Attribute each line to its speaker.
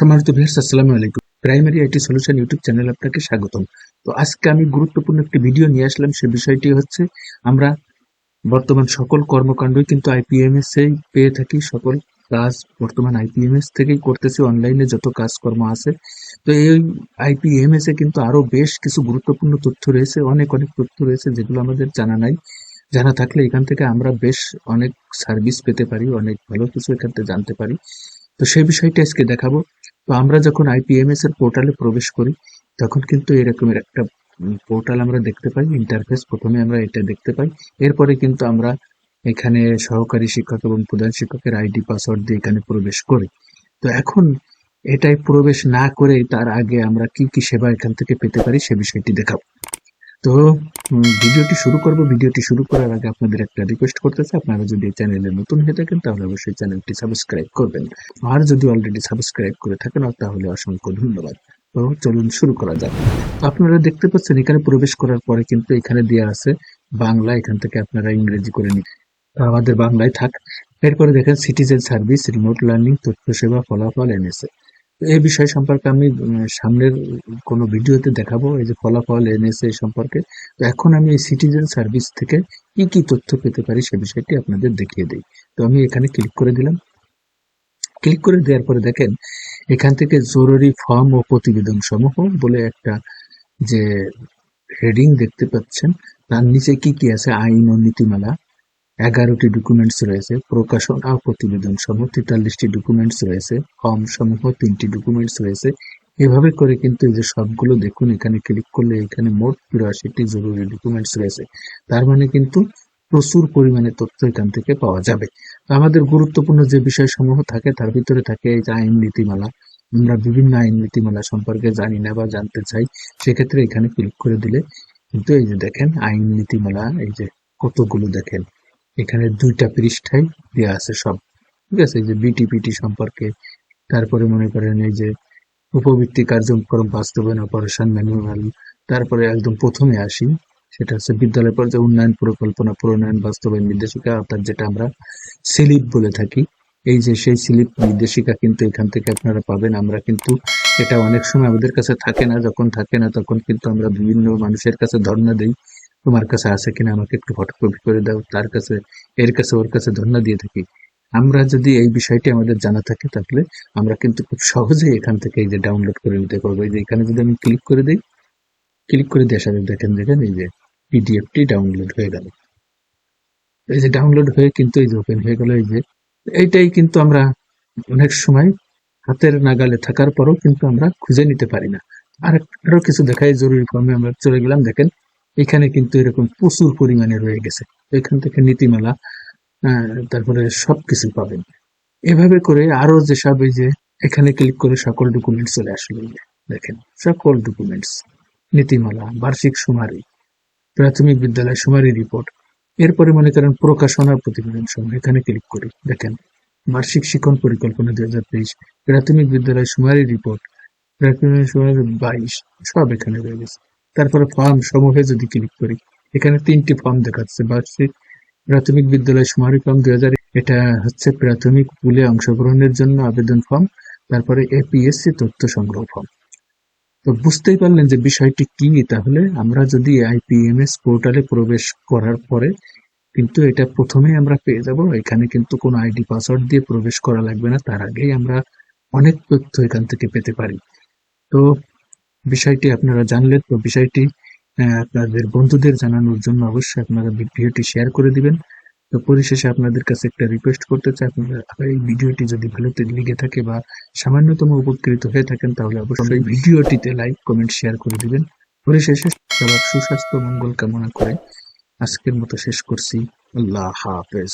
Speaker 1: সম্মানিত ভিউয়ার্স, আসসালামু আলাইকুম। Primary IT solution YouTube channel আপনাকে স্বাগতম। তো আজকে আমি গুরুত্বপূর্ণ একটি ভিডিও নিয়ে আসলাম। সে বিষয়টি হচ্ছে, আমরা বর্তমান সকল কর্মকাণ্ডই কিন্তু আইপিএমএস এ পেয়ে থাকি। সকল কাজ বর্তমান আইপিএমএস থেকেই করতেছি। অনলাইনে যত কাজকর্ম আছে। তো এই আইপিএমএস এ কিন্তু আরও বেশ কিছু গুরুত্বপূর্ণ তথ্য রয়েছে। অনেক অনেক তথ্য রয়েছে যেগুলো আমাদের জানা নাই। জানা থাকলে এখান থেকে আমরা বেশ অনেক সার্ভিস পেতে পারি। অনেক ভালো কিছু এখান থেকে জানতে পারি। তো সেই বিষয়টা আজকে দেখাবো। তো আমরা যখন আইপিএমএস এর পোর্টালে প্রবেশ করি, তখন কিন্তু এরকমের একটা পোর্টাল আমরা দেখতে পাই ইন্টারফেস প্রথমে আমরা এটা দেখতে পাই। এরপরে কিন্তু আমরা এখানে সহকারী শিক্ষক এবং প্রধান শিক্ষকের আইডি পাসওয়ার্ড দিয়ে এখানে প্রবেশ করি। তো এখন এটাই প্রবেশ না করে তার আগে আমরা কি কি সেবা এখান থেকে পেতে পারি সে বিষয়টি দেখাবো। তো ভিডিওটি শুরু করব। ভিডিওটি শুরু করার আগে আপনাদের একটা রিকোয়েস্ট করতেছে। আপনারা যদি এই চ্যানেলে নতুন হয়ে থাকেন, তাহলে অবশ্যই চ্যানেলটি সাবস্ক্রাইব করবেন। আর যদি অলরেডি সাবস্ক্রাইব করে থাকেন তাহলে অসংখ্য ধন্যবাদ। তো, চলুন শুরু করা যাক। আপনারা দেখতে পাচ্ছেন, এখানে প্রবেশ করার পরে কিন্তু এখানে দেওয়া আছে, বাংলা, এখান থেকে আপনারা ইংরেজি করে নিন। আমাদের বাংলায় থাক। এরপরে দেখেন সিটিজেন সার্ভিস রিমোট লার্নিং তথ্য সেবা ফলাফল এনেছে এই বিষয় সম্পর্কে আমি সামনের কোনো ভিডিওতে দেখাবো, এই যে ফলাফল এই সম্পর্কে। তো এখন আমি এই সিটিজেন সার্ভিস থেকে কি কি তথ্য পেতে পারি সে বিষয়টি আপনাদের দেখিয়ে দিই। তো আমি এখানে ক্লিক করে দিলাম। ক্লিক করে দেওয়ার পরে দেখেন, এখান থেকে জরুরি ফর্ম ও প্রতিবেদন সমূহ বলে একটা যে হেডিং দেখতে পাচ্ছেন। তার নিচে কি কি আছে? আইন ও নীতিমালা এগারোটি ডকুমেন্টস রয়েছে, প্রকাশন ও প্রতিবেদন সমূহ তেতাল্লিশটি ডকুমেন্টস রয়েছে, ফর্ম সমূহ তিনটি ডকুমেন্টস রয়েছে। এভাবে করে কিন্তু এই যে সবগুলো দেখুন, এখানে ক্লিক করলে এখানে মোট চুরাশিটি জরুরি ডকুমেন্টস রয়েছে। তার মানে কিন্তু প্রচুর পরিমাণে তথ্য এখান থেকে পাওয়া যাবে। আমাদের গুরুত্বপূর্ণ যে বিষয়সমূহ থাকে, তার ভিতরে থাকে এই যে আইন নীতিমালা। আমরা বিভিন্ন আইন নীতিমালা সম্পর্কে জানি না বা জানতে চাই, সেক্ষেত্রে এখানে ক্লিক করে দিলে কিন্তু এই যে দেখেন, আইন নীতিমালা, এই যে কতগুলো দেখেন। এখানে দুইটা পৃষ্ঠায় দেওয়া আছে সব। ঠিক আছে? যে বিটিপিটি সম্পর্কে। তারপরে মনে করেন এই যে উপবৃত্তি কার্যক্রম বাস্তবায়ন অপারেশন ম্যানুয়াল তারপরে একদম প্রথমে আসি, সেটা হচ্ছে বিদ্যালয় পর্যায়ে উন্নয়ন পরিকল্পনা প্রণয়ন বাস্তবায়ন নির্দেশিকা, অর্থাৎ যেটা আমরা স্লিপ বলে থাকি। এই যে সেই স্লিপ নির্দেশিকা কিন্তু এখান থেকে আপনারা পাবেন। আমরা কিন্তু এটা অনেক সময় আমাদের কাছে থাকে না, যখন থাকে না তখন কিন্তু আমরা বিভিন্ন মানুষের কাছে ধর্ণা দিই। তোমার কাছে আছে কিনা আমাকে একটু ফটোকপি করে দাও, তার কাছে, এর কাছে, ওর কাছে ধর্ণা দিয়ে থাকি। আমরা যদি এই বিষয়টি আমাদের জানা থাকে, তাহলে আমরা কিন্তু খুব সহজেই এখান থেকে এই যে ডাউনলোড করে নিতে পারব। এই যে এখানে যদি আমি ক্লিক করে দিই ক্লিক করে দেওয়ার সাথে দেখেন দেখেন এই যে পিডিএফটি ডাউনলোড হয়ে গেল। এই যে ডাউনলোড হয়ে কিন্তু এই যে ওপেন হয়ে গেল, এই যে এইটাই কিন্তু আমরা অনেক সময় হাতের নাগালে থাকার পরও কিন্তু আমরা খুঁজে নিতে পারি না। আর আরও কিছু দেখাই, জরুরি ফর্মে আমরা চলে গেলাম, দেখেন এখানে কিন্তু এরকম প্রচুর পরিমাণে রয়ে গেছে। এখান থেকে নীতিমালা তারপরে সবকিছু পাবেন। এভাবে করে আরও যেসব এই যে, এখানে ক্লিক করে সকল ডকুমেন্টস চলে আসলো। দেখেন, সকল ডকুমেন্টস নীতিমালা, বার্ষিক সুমারি প্রাথমিক বিদ্যালয় সুমারি রিপোর্ট এরপরে মনে করেন প্রকাশনা প্রতিবেদন সমূহ এখানে ক্লিক করি। দেখেন, বার্ষিক শিক্ষণ পরিকল্পনা দুই হাজার তেইশ, প্রাথমিক বিদ্যালয় সুমারি রিপোর্ট প্রাথমিক সুমারি বাইশ, সব এখানে রয়ে গেছে। তারপরে ফর্ম সমূহে যদি ক্লিক করি, এখানে তিনটি ফর্ম দেখাচ্ছে। বার্ষিক প্রাথমিক বিদ্যালয় সুমারি ফর্ম দুই হাজার এটা হচ্ছে প্রাথমিক পুলে অংশগ্রহণের জন্য আবেদন ফর্ম তারপরে এপিএসসি তথ্য সংগ্রহ ফর্ম তো বুঝতেই পারলেন যে বিষয়টি কি, তাহলে আমরা যদি আইপিএমএস পোর্টালে প্রবেশ করার পরে কিন্তু এটা প্রথমেই আমরা পেয়ে যাব। এখানে কিন্তু কোনো আইডি পাসওয়ার্ড দিয়ে প্রবেশ করা লাগবে না, তার আগেই আমরা অনেক তথ্য এখান থেকে পেতে পারি। তো বিষয়টি আপনারা জানলেন, তো বিষয়টি আপনাদের বন্ধুদের জানানোর জন্য অবশ্যই আপনারা ভিডিওটি শেয়ার করে দিবেন। তো পরিশেষে আপনাদের কাছে একটা রিকোয়েস্ট করতে চাই, আপনারা এই ভিডিওটি যদি ভালো তে- লেগে থাকে বা সামান্যতম উপকৃত হয়ে থাকেন, তাহলে অবশ্যই ভিডিওটিতে লাইক কমেন্ট শেয়ার করে দিবেন। পরিশেষে সবার সুস্বাস্থ্য, মঙ্গল কামনা করে আজকের মতো শেষ করছি। আল্লাহ হাফেজ।